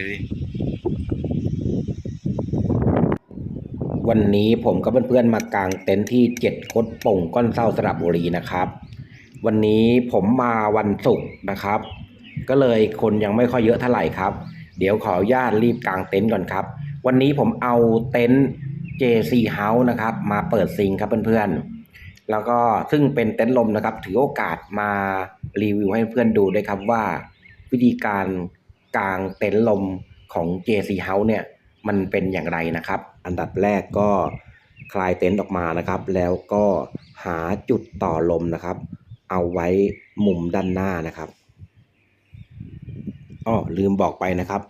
ดูดิวันนี้ผมกับเพื่อนๆมากางเต็นท์ที่เจ็ดคดป่งก้อนเศร้าสระบุรีนะครับ วันนี้ผมมาวันศุกร์นะครับ ก็เลยคนยังไม่ค่อยเยอะเท่าไหร่ครับ เดี๋ยวขออนุญาตรีบกางเต็นท์ก่อนครับ วันนี้ผมเอาเต็นท์ JC House นะครับ มาเปิดซิงครับเพื่อนๆ แล้วก็ซึ่งเป็นเต็นท์ลมนะครับ ถือโอกาสมารีวิวให้เพื่อนดูด้วยครับว่า วิธีการ กางเต็นท์ลมของ JC House เนี่ยมันเป็นอย่างไรนะครับ อันดับแรกก็คลายเต็นท์ออกมานะครับ แล้วก็หาจุดต่อลมนะครับ เอาไว้มุมด้านหน้านะครับอ้อลืมบอกไปนะครับ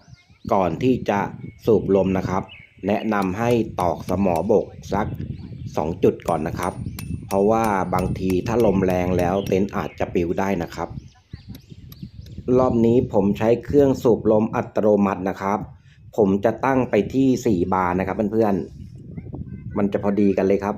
ก่อนที่จะสูบลมนะครับ แนะนำให้ตอกสมอบกสัก 2 จุดก่อนนะครับ เพราะว่าบางทีถ้าลมแรงแล้วเต็นท์อาจจะปิวได้นะครับ รอบนี้ผมใช้เครื่องสูบลมอัตโนมัตินะครับ ผมจะตั้งไปที่ 4 บาร์นะครับเพื่อนๆ มันจะพอดีกันเลยครับ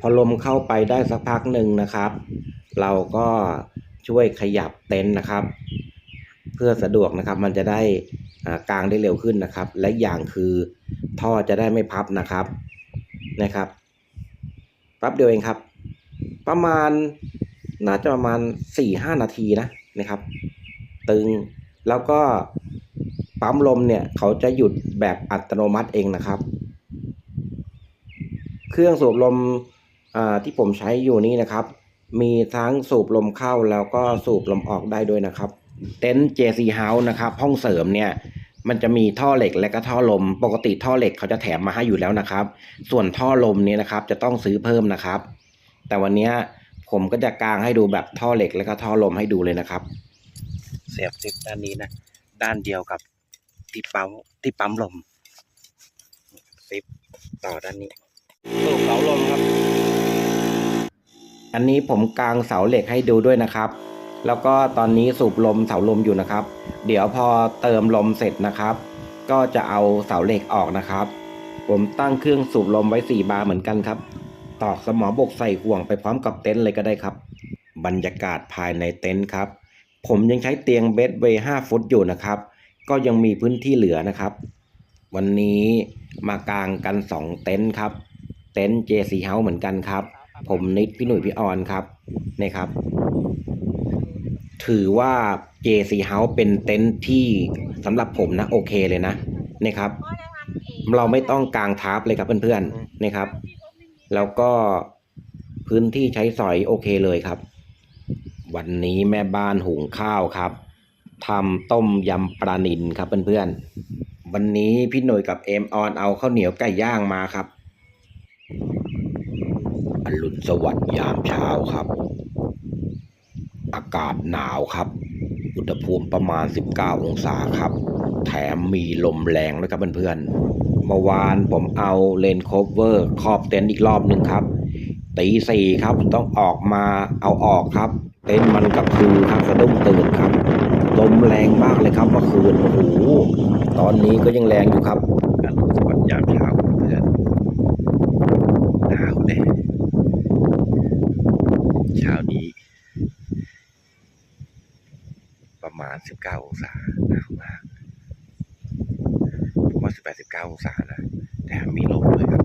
พอลมเข้าไปได้สักพักหนึ่งนะครับ เราก็ ช่วยขยับเต็นท์นะครับ เพื่อสะดวกนะครับ มันจะได้อ่ากางได้เร็วขึ้นนะครับ และอย่างคือท่อจะได้ไม่พับนะครับนะครับแป๊บเดียวเองครับ ประมาณน่าจะประมาณสี่ห้านาทีนะนะครับ ตึงแล้วก็ปั๊มลมเนี่ยเขาจะหยุดแบบอัตโนมัติเองนะครับ เครื่องสูบลมที่ผมใช้อยู่นี้นะครับ มีทั้งสูบลมเข้าแล้วก็สูบลมออกได้ด้วยนะครับ เต็นท์ JC House นะครับห้องเสริมเนี่ยมันจะมีท่อเหล็กและก็ท่อลม ปกติท่อเหล็กเขาจะแถมมาให้อยู่แล้วนะครับ ส่วนท่อลมเนี่ยนะครับจะต้องซื้อเพิ่มนะครับ แต่วันเนี้ยผมก็จะกางให้ดูแบบท่อเหล็กและก็ท่อลมให้ดูเลยนะครับ เสียบซิปด้านนี้นะ ด้านเดียวกับที่ปั๊มที่ปั๊มลมซิปต่อด้านนี้สูบเสาลมครับ อันนี้ผมกางเสาเหล็กให้ดูด้วยนะครับ แล้วก็ตอนนี้สูบลมเสาลมอยู่นะครับ เดี๋ยวพอเติมลมเสร็จนะครับ ก็จะเอาเสาเหล็กออกนะครับ ผมตั้งเครื่องสูบลมไว้ 4 บาร์เหมือนกันครับ ตอกสมอบกใส่ห่วงไปพร้อมกับเต็นท์เลยก็ได้ครับ บรรยากาศภายในเต็นท์ครับ ผมยังใช้เตียงเบดเวย์5ฟุตอยู่นะครับ ก็ยังมีพื้นที่เหลือนะครับ วันนี้มากางกัน 2 เต็นท์ครับ เต็นท์ JC House เหมือนกันครับ ผมนิดพี่หนุ่ยพี่ออนครับนี่ครับ ถือว่า JC House เป็นเต็นท์ที่สำหรับผมนะโอเคเลยนะนี่ครับ เราไม่ต้องกางทับเลยครับเพื่อนๆนี่ครับ แล้วก็พื้นที่ใช้สอยโอเคเลยครับ วันนี้แม่บ้านหุงข้าวครับทำต้มยำปลานิลครับเพื่อนๆวันนี้พี่หน่ยกับเอมออนเอาข้าวเหนียวไก่ย่างมาครับ อรุณสวัสดิ์ยามเช้าครับ อากาศหนาวครับ อุณหภูมิประมาณ 19 องศาครับ แถมมีลมแรงด้วยครับเพื่อนๆเมื่อวานผมเอาเลนโคเวอร์ครอบเต็นท์อีกรอบหนึ่งครับตีสี่ครับต้องออกมาเอาออกครับ เต็นท์มันกับคือครับสะดุ้งตื่นครับลมแรงมากเลยครับเมื่อคืนโอ้โหตอนนี้ก็ยังแรงอยู่ครับอรุณสวัสดิ์ยามเช้าครับเพื่อนหนาวแน่เช้านี้ ประมาณ 19 องศาหนาวมากผมว่า 18 19 องศานะ แต่มีลมด้วยครับ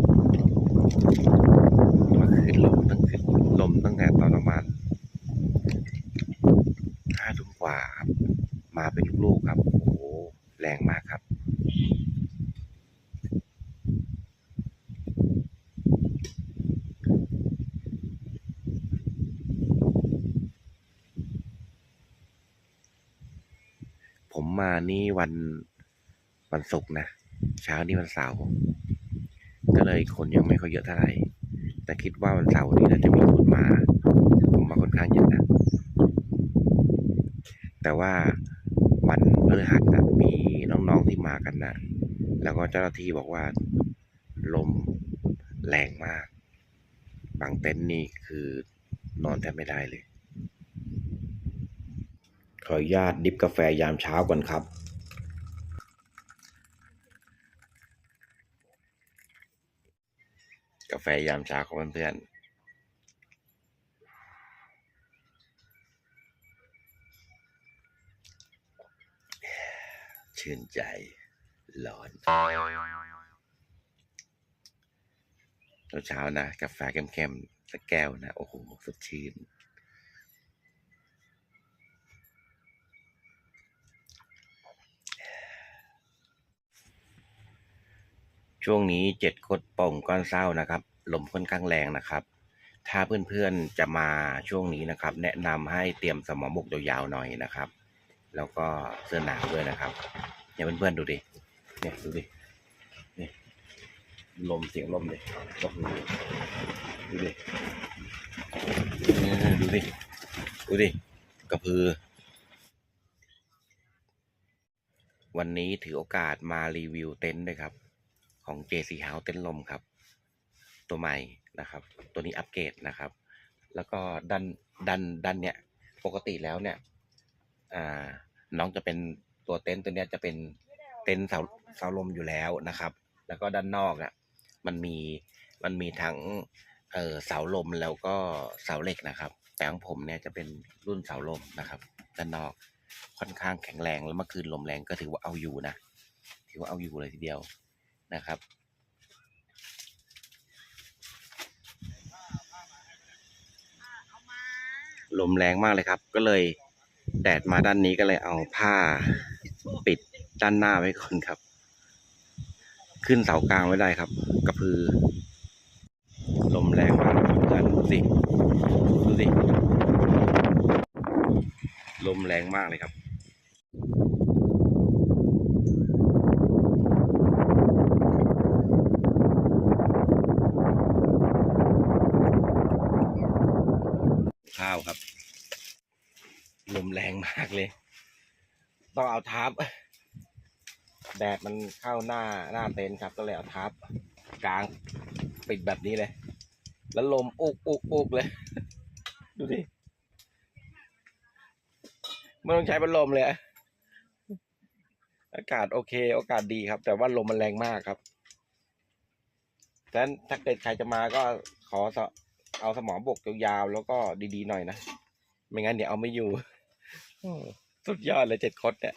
เมื่อคืนลมตั้งขึ้นลมตั้งแต่ตอนประมาณ5ทุ่มกว่าครับ มาเป็นลูกๆครับ โอ้โห แรงมากครับ ผมมา นี่วันวันศุกร์นะ เช้านี่วันเสาร์ก็เลยคนยังไม่ค่อยเยอะเท่าไหร่ แต่คิดว่าวันเสาร์นี้น่าจะมีคนมาผมมาค่อนข้างเยอะนะ แต่ว่าวันพฤหัสนะมีน้องๆที่มากันนะแล้วก็เจ้าหน้าที่บอกว่าลมแรงมาก บางเต็นท์นี่คือนอนแทบไม่ได้เลย ขออนุญาตดิบกาแฟยามเช้าก่อนครับ กาแฟยามเช้าของเพื่อนชื่นใจหลอนเช้านะ กาแฟเข้มๆสักแก้วนะ โอ้โห สดชื่น ช่วงนี้เจ็ดคดป่องก้อนเศร้านะครับลมค่อนข้างแรงนะครับ ถ้าเพื่อนๆจะมาช่วงนี้นะครับ แนะนำให้เตรียมสมอบกยาวๆหน่อยนะครับ แล้วก็เสื้อหนาวด้วยนะครับเนี่ยเพื่อนๆดูดิเนี่ยดูดิเนี่ยลมเสียงลมดิลมดูดิดูดิดูดิกระพือ วันนี้ถือโอกาสมารีวิวเต็นท์ด้วยครับ ของ JC House เต็นลมครับ ตัวใหม่นะครับ ตัวนี้อัปเกรดนะครับ แล้วก็ดันดันดันเนี่ยปกติแล้วเนี่ยอ่าน้องจะเป็นตัวเต็นตัวเนี้ยจะเป็นเต็นเสาเสาลมอยู่แล้วนะครับ แล้วก็ด้านนอกอะมันมีมันมีทั้งเออเสาลมแล้วก็เสาเหล็กนะครับ แต่ของผมเนี่ยจะเป็นรุ่นเสาลมนะครับ ด้านนอกค่อนข้างแข็งแรงแล้วเมื่อคืนลมแรงก็ถือว่าเอาอยู่นะ ถือว่าเอาอยู่เลยทีเดียว นะครับ ลมแรงมากเลยครับ ก็เลยแดดมาด้านนี้ก็เลยเอาผ้าปิดด้านหน้าไว้ก่อนครับ ขึ้นเสากลางไว้ได้ครับ กระพือ ลมแรงมากดูสิดูสิลมแรงมากเลยครับ ข้าวครับ ลมแรงมากเลย ต้องเอาทับแดดมันเข้าหน้าหน้าเต็นท์ครับ ก็เลยเอาทับกลางปิดแบบนี้เลย แล้วลมอุกอุกอุกเลย ดูดิไม่ต้องใช้พัดลมเลย อากาศโอเค โอกาสดีครับ แต่ว่าลมมันแรงมากครับฉะนั้นถ้าเกิดใครจะมาก็ขอ เอาสมองบกยาวๆแล้วก็ดีๆหน่อยนะ ไม่งั้นเดี๋ยวเอาไม่อยู่สุดยอดเลยเจ็ดคดเนี่ย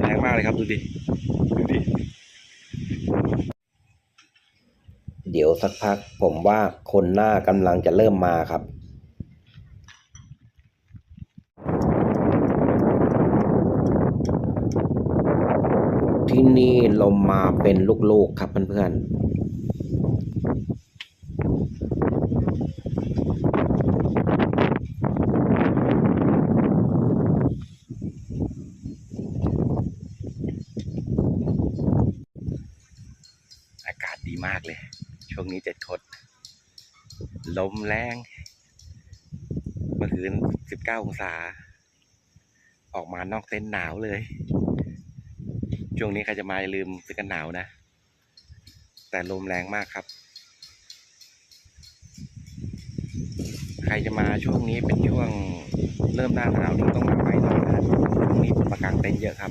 แรงมากเลยครับดูดิดูดิเดี๋ยวสักพักผมว่าคนหน้ากำลังจะเริ่มมาครับที่นี่ลมมาเป็นลูกๆครับเพื่อนๆ อากาศดีมากเลย ช่วงนี้เจ็ดคด ลมแรงเมื่อคืนสิบเก้าองศา ออกมานอกเต็นท์หนาวเลย ช่วงนี้ใครจะมาอย่าลืมซื้อกันหนาวนะ แต่ลมแรงมากครับ ใครจะมาช่วงนี้เป็นช่วงเริ่มหน้าหนาวนี่ต้องมาไว้หน่อยนะช่วงนี้ผมมากางเต็นท์เยอะครับ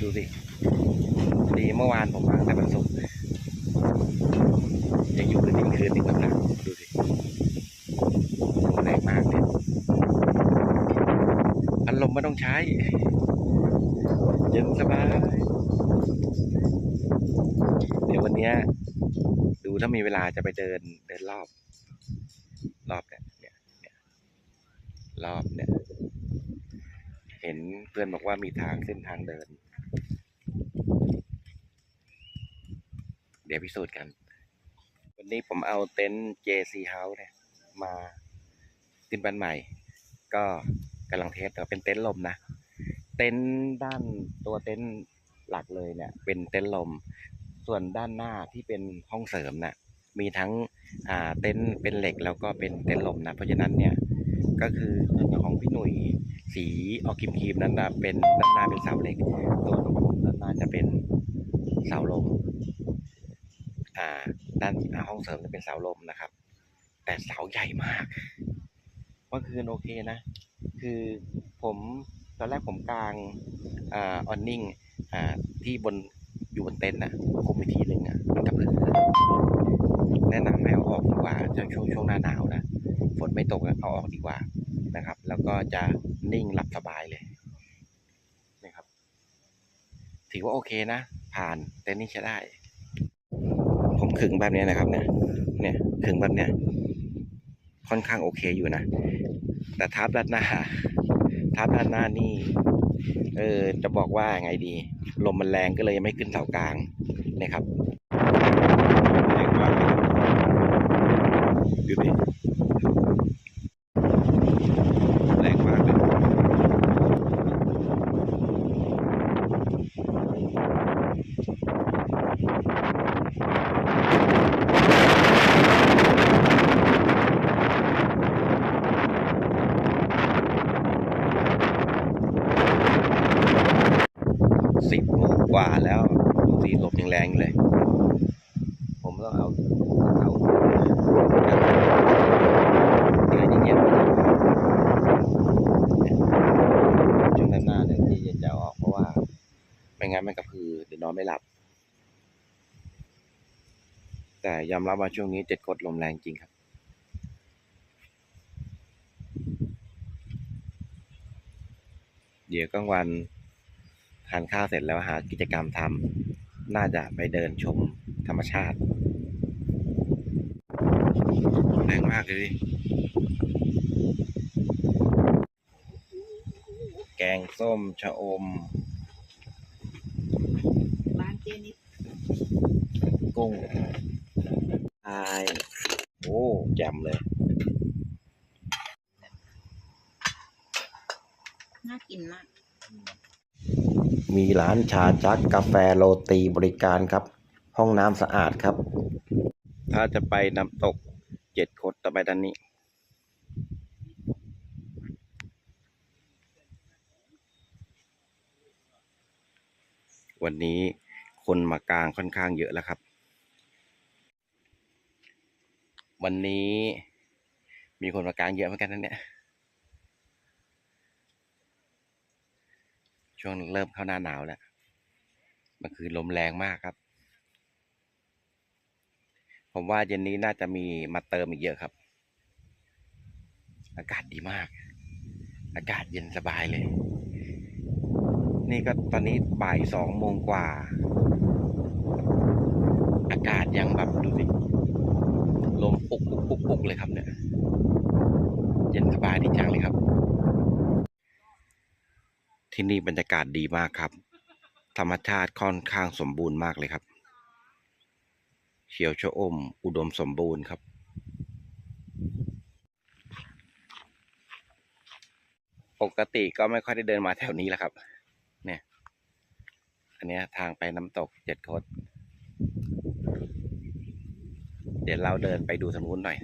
ดูสิดีเมื่อวานผมมาแต่วันศุกร์ยังอยู่คืนนี้คืนนึงแล้วนะดูสิลมแรงมากเลยพัดลมไม่ต้อง ใช้ เย็นสบาย เดี๋ยววันนี้ดูถ้ามีเวลาจะไปเดินเดินรอบ รอบเนี่ยเนี่ยเนี่ยรอบเนี่ย เห็นเพื่อนบอกว่ามีทางเส้นทางเดิน เดี๋ยวพิสูจน์กัน วันนี้ผมเอาเต็นท์ JC House เนี่ยมาตินบันใหม่ ก็ กำลังเทสแต่เป็นเต็นท์ลมนะ เต็นท์ด้านตัวเต็นท์หลักเลยเนี่ย เป็นเต็นท์ลม ส่วนด้านหน้าที่เป็นห้องเสริมน่ะมีทั้งอ่าเต็นท์เป็นเหล็กแล้วก็เป็นเต็นท์ลมนะ เพราะฉะนั้นเนี่ยก็คือของพี่หนุ่ยสีออกครีมนั้นนะเป็นด้านหน้าเป็นเสาเหล็กตัวของผมด้านหน้าจะเป็นเสาลมอ่าด้านอ่าห้องเสริมจะเป็นเสาลมนะครับ แต่เสาใหญ่มากเมื่อคืนโอเคนะ คือผมตอนแรกผมกลางอ่อนนิ่งที่บนอยู่บนเต็นท์นะคุมอีทีหนึ่งอะมันกระพือแนะนำให้เอาออกดีกว่าจะช่วงช่วงหน้าหนาวนะฝนไม่ตกเอาออกดีกว่านะครับ แล้วก็จะนิ่งหลับสบายเลยนะครับ ถือว่าโอเคนะ ผ่านเต็นท์นี้ใช้ได้ ผมขึงแบบนี้นะครับเนี่ยเนี่ยขึงแบบเนี้ยค่อนข้างโอเคอยู่นะ แต่ทับด้านหน้าทับด้านหน้านี่ เออ จะบอกว่าไงดี ลมมันแรงก็เลยยังไม่ขึ้นเสากลางนะครับแรงมากเลยดูดิแรงมากเลย สิบโมงกว่าแล้วสีลมยังแรงอยู่เลย ผมต้องเอาเอาแอร์เย็นๆช่วงด้านหน้าเนี่ยที่เย็นจะเอาออกเพราะว่า ไม่งั้นมันกระพือเดี๋ยวนอนไม่หลับ แต่ยอมรับว่าช่วงนี้เจ็ดกดลมแรงจริงครับ เดี๋ยวกลางวันทานข้าวเสร็จแล้วหากิจกรรมทำน่าจะไปเดินชมธรรมชาติแรงมากเลยดิแกงส้มชะอม บ้านเจนิดกุ้ง อายโอ้แจ่มเลย น่ากินมาก มีร้านชาจักกาแฟโรตีบริการครับ ห้องน้ำสะอาดครับ ถ้าจะไปน้ำตกเจ็ดคดต่อไปด้านนี้ วันนี้คนมากลางค่อนข้างเยอะแล้วครับ วันนี้มีคนมากลางเยอะเหมือนกันนะเนี่ยช่วงเริ่มเข้าหน้าหนาวแล้วมันคือลมแรงมากครับ ผมว่าเย็นนี้น่าจะมีมาเติมอีกเยอะครับ อากาศดีมาก อากาศเย็นสบายเลย นี่ก็ตอนนี้บ่ายสองโมงกว่า อากาศยังแบบดูสิ ลมปุกปุกปุกปุกเลยครับเนี่ยเย็นสบายดีจังเลยครับ ที่นี่บรรยากาศดีมากครับ ธรรมชาติค่อนข้างสมบูรณ์มากเลยครับ เขียวชอม อุดมสมบูรณ์ครับ ปกติก็ไม่ค่อยได้เดินมาแถวนี้แหละครับ เนี่ย อันนี้ทางไปน้ำตกเจ็ดคด เดี๋ยวเราเดินไปดูทางนู้นหน่อย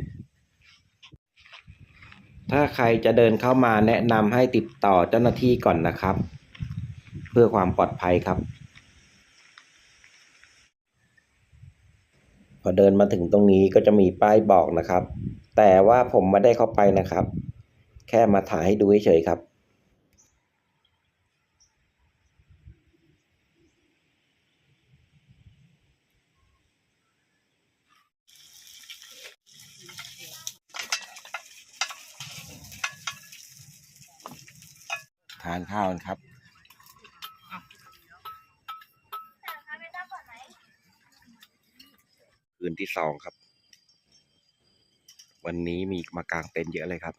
ถ้าใครจะเดินเข้ามาแนะนำให้ติดต่อเจ้าหน้าที่ก่อนนะครับ เพื่อความปลอดภัยครับ พอเดินมาถึงตรงนี้ก็จะมีป้ายบอกนะครับ แต่ว่าผมไม่ได้เข้าไปนะครับ แค่มาถ่ายให้ดูเฉยๆครับานข้าวกันครับคืนที่สองครับ วันนี้มีมากางเต็นท์เยอะเลยครับ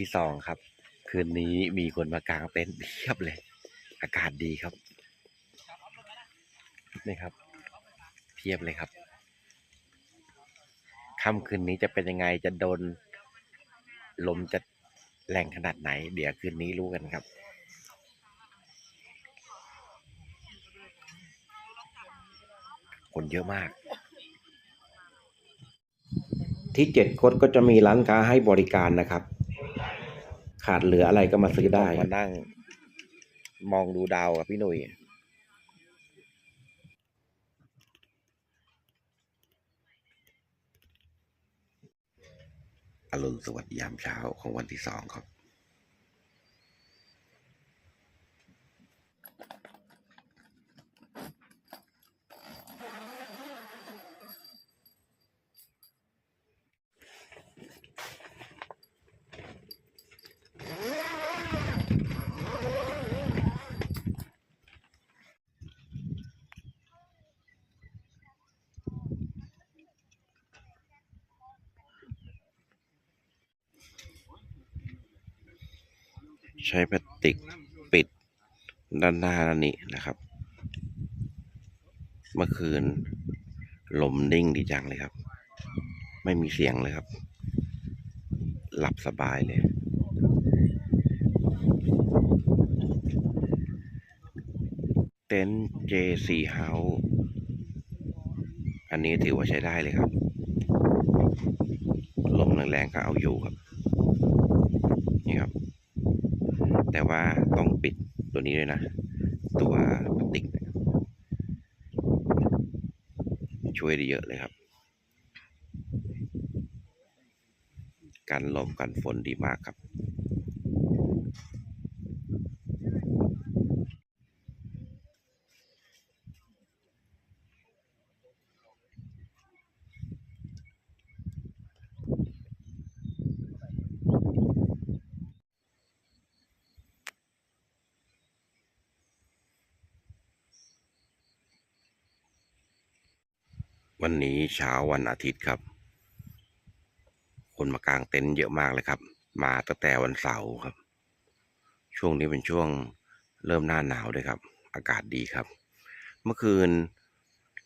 ที่สองครับ คืนนี้มีคนมากางเต็นท์เพียบเลย อากาศดีครับนี่ครับเพียบเลยครับค่ำคืนนี้จะเป็นยังไงจะโดน ลมจะแรงขนาดไหน เดี๋ยวคืนนี้รู้กันครับคนเยอะมาก ที่เจ็ดคดก็จะมีร้านค้าให้บริการนะครับ ขาดเหลืออะไรก็มาซื้อได้มานั่ง มองดูดาวกับพี่หนุ่ยอรุณสวัสดิ์ยามเช้าของวันที่สองครับ ช้พลาสติกปิดด้านหน้านั่นนี่นะครับ เมื่อคืนลมนิ่งดีจังเลยครับ ไม่มีเสียงเลยครับ หลับสบายเลยเต็นท์ JC House อันนี้ถือว่าใช้ได้เลยครับ ลมแรงๆก็เอาอยู่ครับ นี่ครับ แต่ว่าต้องปิดตัวนี้ด้วยนะ ตัวพลาสติกช่วยได้เยอะเลยครับ กันลมกันฝนดีมากครับ วันนี้เช้าวันอาทิตย์ครับ คนมากางเต็นท์เยอะมากเลยครับ มาตั้งแต่วันเสาร์ครับ ช่วงนี้เป็นช่วงเริ่มหน้าหนาวด้วยครับ อากาศดีครับ เมื่อคืน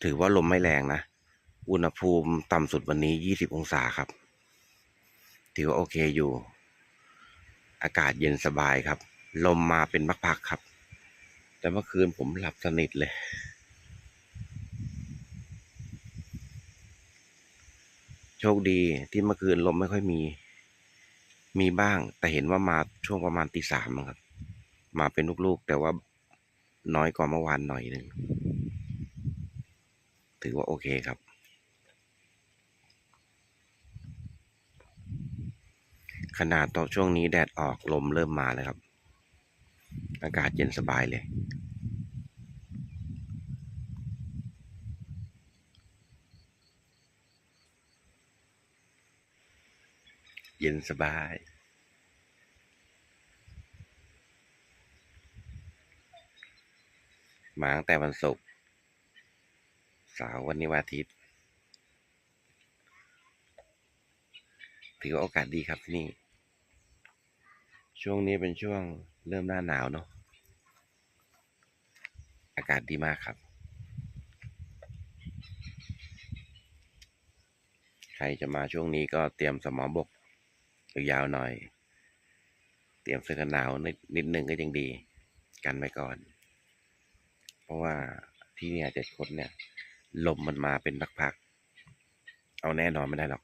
ถือว่าลมไม่แรงนะ อุณหภูมิต่ำสุดวันนี้ 20 องศาครับ ถือว่าโอเคอยู่ อากาศเย็นสบายครับ ลมมาเป็นพักๆครับ แต่เมื่อคืนผมหลับสนิทเลย โชคดีที่เมื่อคืนลมไม่ค่อยมี มีบ้าง แต่เห็นว่ามาช่วงประมาณตีสามครับ มาเป็นลูกๆ แต่ว่าน้อยกว่าเมื่อวานหน่อยหนึ่ง ถือว่าโอเคครับ ขนาดตอนช่วงนี้แดดออกลมเริ่มมาแล้วครับ อากาศเย็นสบายเลย เย็นสบาย มาตั้งแต่วันศุกร์เสาร์วันนี้วันอาทิตย์ ถือว่าโอกาสดีครับที่นี่ ช่วงนี้เป็นช่วงเริ่มหน้าหนาวเนาะอากาศดีมากครับใครจะมาช่วงนี้ก็เตรียมสมอบก ยาวๆหน่อย เตรียมเสื้อกันหนาวนิดนิดนึงก็ยังดี กันไว้ก่อน เพราะว่าที่เนี่ยเจ็ดคนเนี่ย ลมมันมาเป็นพักๆเอาแน่นอนไม่ได้หรอก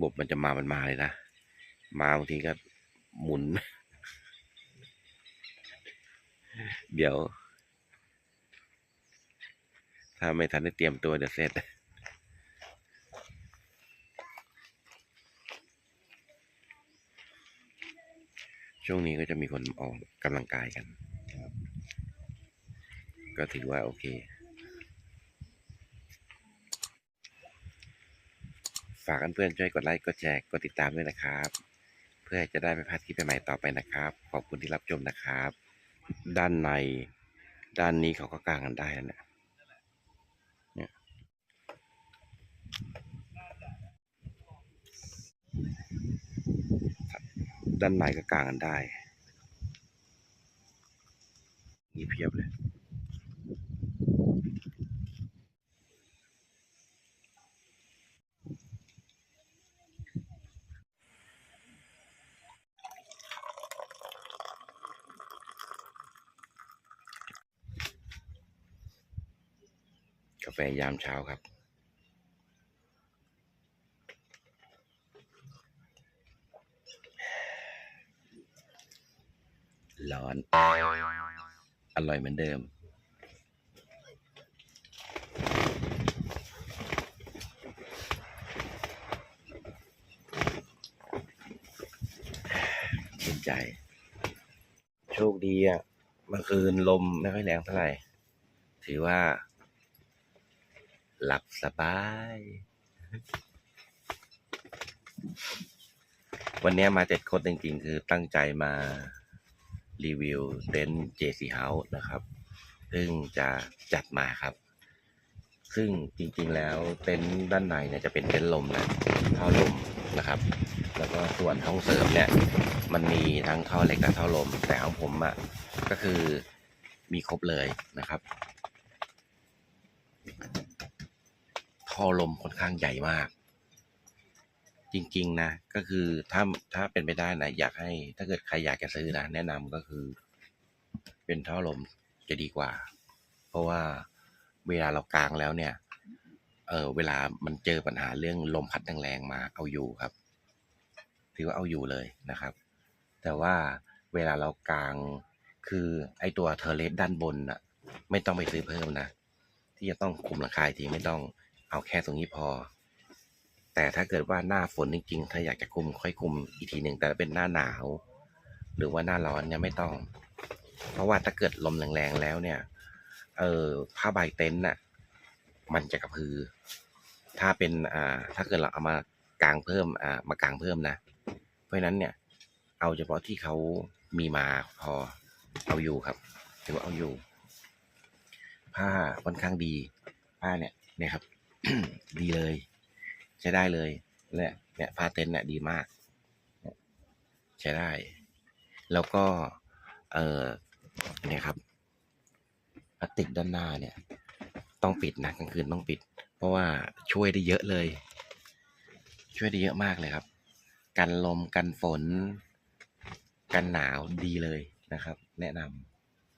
บบมันจะมามันมาเลยนะ มาบางทีก็หมุน เดี๋ยว ถ้าไม่ทันได้เตรียมตัวเดี๋ยวเสร็จ ช่วงนี้ก็จะมีคนออกกำลังกายกันก็ถือว่าโอเคฝากเพื่อนๆช่วยกดไลค์ กดแชร์ กดติดตามด้วยนะครับ เพื่อจะได้ไม่พลาดคลิปใหม่ๆต่อไปนะครับ ขอบคุณที่รับชมนะครับ ด้านใน ด้านนี้เขาก็กางกันได้นะเนี่ยเนี่ย ด้านในก็กางกันได้นี่เพียบเลย กาแฟยามเช้าครับ ร้อน อ ร่อยเหมือนเดิม ชื่นใจ โชคดีอะ เมื่อคืนลมไม่ค่อยแรงเท่าไหร่ ถือว่า หลับสบาย วันนี้มาเจ็ดคนจริงๆ คือตั้งใจมา รีวิวเต็นท์ JC House นะครับ ซึ่งจะจัดมาครับ ซึ่งจริงๆแล้วเต็นท์ด้านในเนี่ยจะเป็นเต็นท์ลมนะท่อลมนะครับ แล้วก็ส่วนห้องเสริมเนี่ยมันมีทั้งท่อเหล็กและท่อลม แต่ของผมอะ่ะก็คือมีครบเลยนะครับ ท่อลมค่อนข้างใหญ่มาก จริง ๆ นะ ก็คือถ้าถ้าเป็นไปได้นะอยากให้ ถ้าเกิดใครอยากจะซื้อนะแนะนำก็คือ เป็นท่อลมจะดีกว่า เพราะว่าเวลาเรากางแล้วเนี่ย เออเวลามันเจอปัญหาเรื่องลมพัดแรงๆมาเอาอยู่ครับ ถือว่าเอาอยู่เลยนะครับ แต่ว่าเวลาเรากางคือไอตัวเทอร์เลสด้านบนน่ะ ไม่ต้องไปซื้อเพิ่มนะ ที่จะต้องคุมราคาทีไม่ต้องเอาแค่ตรงนี้พอ แต่ถ้าเกิดว่าหน้าฝนจริงๆ ถ้าอยากจะคุมค่อยคุมอีกทีหนึ่งแต่เป็นหน้าหนาว หรือว่าหน้าร้อนเนี่ยไม่ต้อง เพราะว่าถ้าเกิดลมแรงๆแล้วเนี่ย เออผ้าใบเต็นท์น่ะ มันจะกระพือ ถ้าเป็นอ่า ถ้าเกิดเราเอามากางเพิ่มอ่ามากางเพิ่มนะ เพราะฉะนั้นเนี่ย เอาเฉพาะที่เขามีมาพอเอาอยู่ครับถือว่าเอาอยู่ ผ้าค่อนข้างดี ผ้าเนี่ยเนี่ยครับ ดีเลย ใช้ได้เลยและเนี่ยผ้าเต็นท์เนี่ยดีมาก ใช้ได้ แล้วก็ เออเนี่ยครับพลาสติกด้านหน้าเนี่ย ต้องปิดนะกลางคืนต้องปิด เพราะว่าช่วยได้เยอะเลย ช่วยได้เยอะมากเลยครับ กันลมกันฝน กันหนาวดีเลยนะครับ แนะน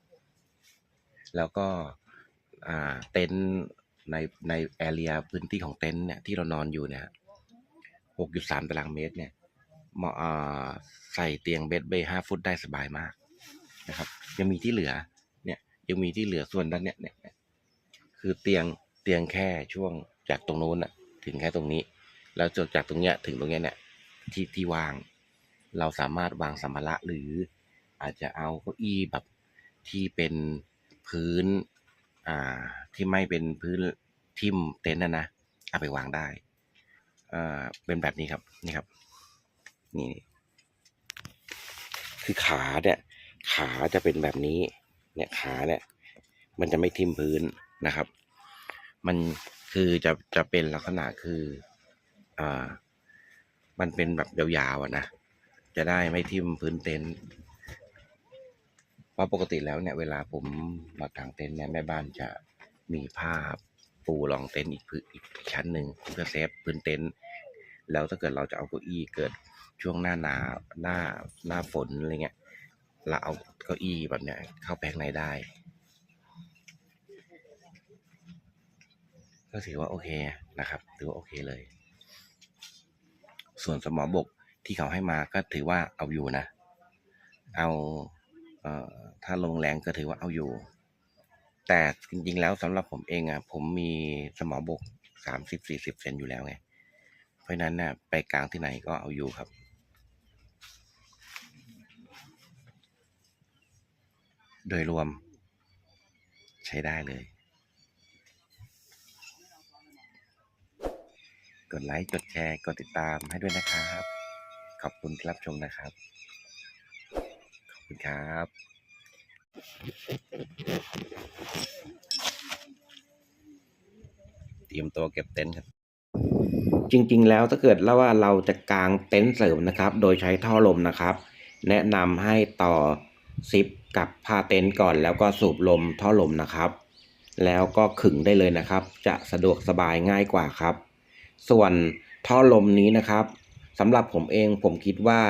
ำแล้วก็เต็นท์ ในในแอเรียพื้นที่ของเต็นท์เนี่ยที่เรานอนอยู่เนี่ยหกจุดสามตารางเมตรเนี่ยเหมาะอ่าใส่เตียงเบดเบย์ห้าฟุตได้สบายมากนะครับ ยังมีที่เหลือเนี่ยยังมีที่เหลือส่วนด้านเนี้ยเนี่ยเนี่ยคือเตียงเตียงแค่ช่วงจากตรงโน้นน่ะถึงแค่ตรงนี้ แล้วจนจากตรงเนี้ยถึงตรงเนี้ยเนี่ยที่ที่วาง เราสามารถวางสัมภาระหรืออาจจะเอาเก้าอี้แบบที่เป็นพื้น อ่า ที่ไม่เป็นพื้นทิ่มเต็นท์นะนะเอาไปวางได้อ่าเป็นแบบนี้ครับนี่ครับ นี่คือขาเนี่ย ขาจะเป็นแบบนี้ เนี่ยขาเนี่ย มันจะไม่ทิ่มพื้นนะครับ มันคือจะจะเป็นลักษณะคืออ่ามันเป็นแบบยาวๆนะจะได้ไม่ทิ่มพื้นเต็นท์ เพราะปกติแล้วเนี่ยเวลาผมมากางเต็นท์เนี่ยแม่บ้านจะมีผ้าปูรองเต็นท์อีกพื้นอีกชั้นหนึ่งเพื่อเซฟพื้นเต็นท์แล้วถ้าเกิดเราจะเอาเก้าอี้เกิดช่วงหน้าหนาวหน้าหน้าฝนอะไรเงี้ยเราเอาเก้าอี้แบบเนี้ยเข้าไปข้างในได้ ก็ถือว่าโอเคนะครับ ถือว่าโอเคเลย ส่วนสมอบกที่เขาให้มาก็ถือว่าเอาอยู่นะ เอา ถ้าลงแรงก็ถือว่าเอาอยู่ แต่จริงๆแล้วสำหรับผมเองอะผมมีสมอบกสามสิบสี่สิบเซนอยู่แล้วไง เพราะนั้นน่ะไปกลางที่ไหนก็เอาอยู่ครับ โดยรวม ใช้ได้เลย กดไลค์ กดแชร์ กดติดตามให้ด้วยนะครับ ขอบคุณที่รับชมนะครับ คุณครับเตรียมตัวเก็บเต็นท์ครับ จริงๆ แล้วถ้าเกิดแล้วว่าเราจะกางเต็นท์เสริมนะครับ โดยใช้ท่อลมนะครับ แนะนำให้ต่อซิปกับผ้าเต็นท์ก่อน แล้วก็สูบลมท่อลมนะครับ แล้วก็ขึงได้เลยนะครับ จะสะดวกสบายง่ายกว่าครับ ส่วนท่อลมนี้นะครับสำหรับผมเองผมคิดว่า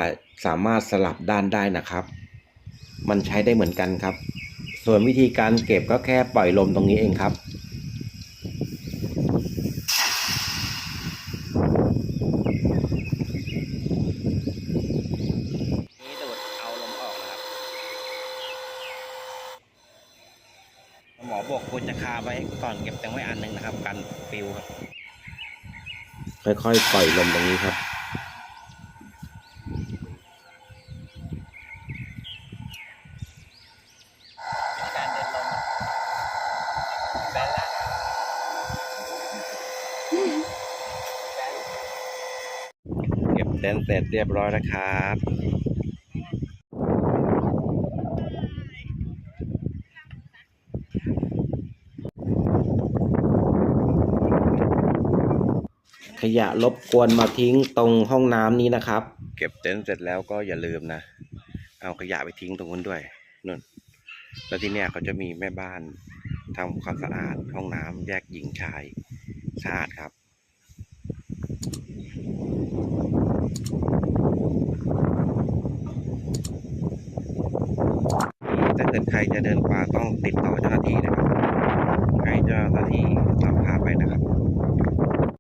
สามารถสลับด้านได้นะครับ มันใช้ได้เหมือนกันครับ ส่วนวิธีการเก็บก็แค่ปล่อยลมตรงนี้เองครับ นี่ดูดเอาลมออกนะครับหมอบอกควรจะคาไว้ก่อนเก็บแตงไว้อันหนึ่งนะครับ กันฟิวครับ ค่อยๆปล่อยลมตรงนี้ครับ การเดินลงแบนละแบน เก็บเต็นท์เสร็จเรียบร้อยแล้วครับ ขยะรบกวนมาทิ้งตรงห้องน้ำนี้นะครับ เก็บเต็นท์เสร็จแล้วก็อย่าลืมนะ เอาขยะไปทิ้งตรงนู้นด้วยนู่นแล้วที่เนี่ยเขาจะมีแม่บ้านทำความสะอาดห้องน้ำแยกหญิงชายสะอาดครับ ถ้าเกิดใครจะเดินป่าต้องติดต่อเจ้าหน้าที่นะครับ